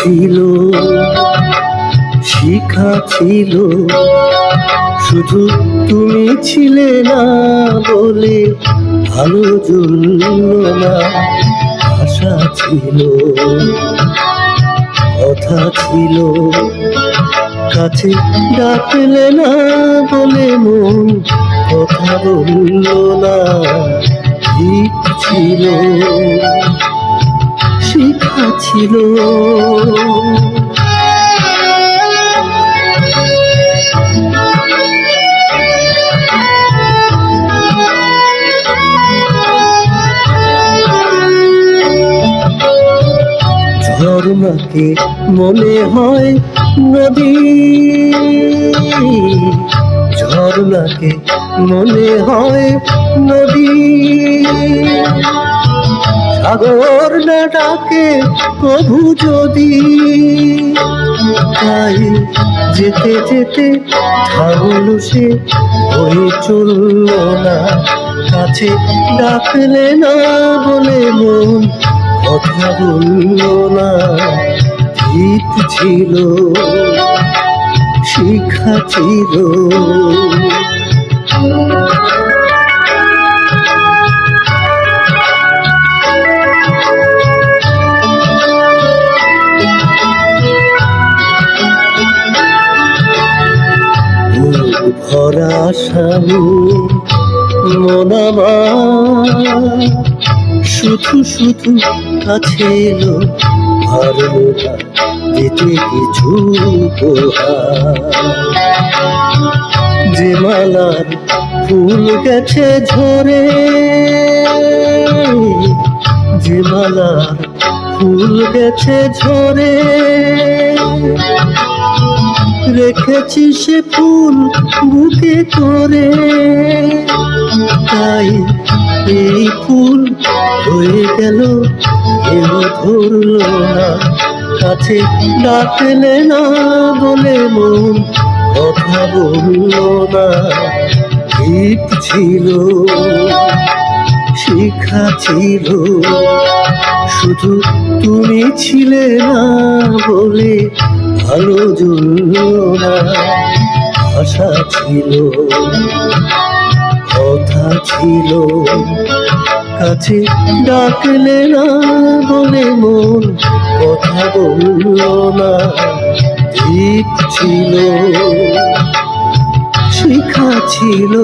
ছিল, শিখা ছিল। শুধু তুমি ছিলে না বলে ভালো জুলল না, আশা ছিল। কথা ছিল, কাছে ডাকলে না বলে মন, কথা বলল না, ঠিক ছিল। শিখা ছিল। ঝর্ণাকে মনে হয় নদী। ঝর্ণাকে মনে হয় নদী। সাগর না ডাকে, প্রভু যদি তাই যেতে যেতে থামল সে হয়ে চলল না। কাছে ডাকলে না বলে মন, কথা বলল না ঠিক ছিল, শিখা ছিল। ভরা স্বামী মনামা শুধু শুধু কাছে দিতে কিছু। যে মালার ফুল গেছে ঝরে, যে মালার ফুল গেছে ঝরে রেখেছি সে ফুল বুকে করে। তাই এই ফুল হয়ে গেল কেউ ধরল না। কাছে ডাকলে না বলে মন, কথা বলল না। ঠিক ছিল, শিখা ছিল, শুধু তুমি ছিলে না বলে ভালো না আশা ছিল, কথা ছিল। কাছে ডাকলে না বলে মন, কথা বলল না, ঠিক ছিল। শিখা ছিল।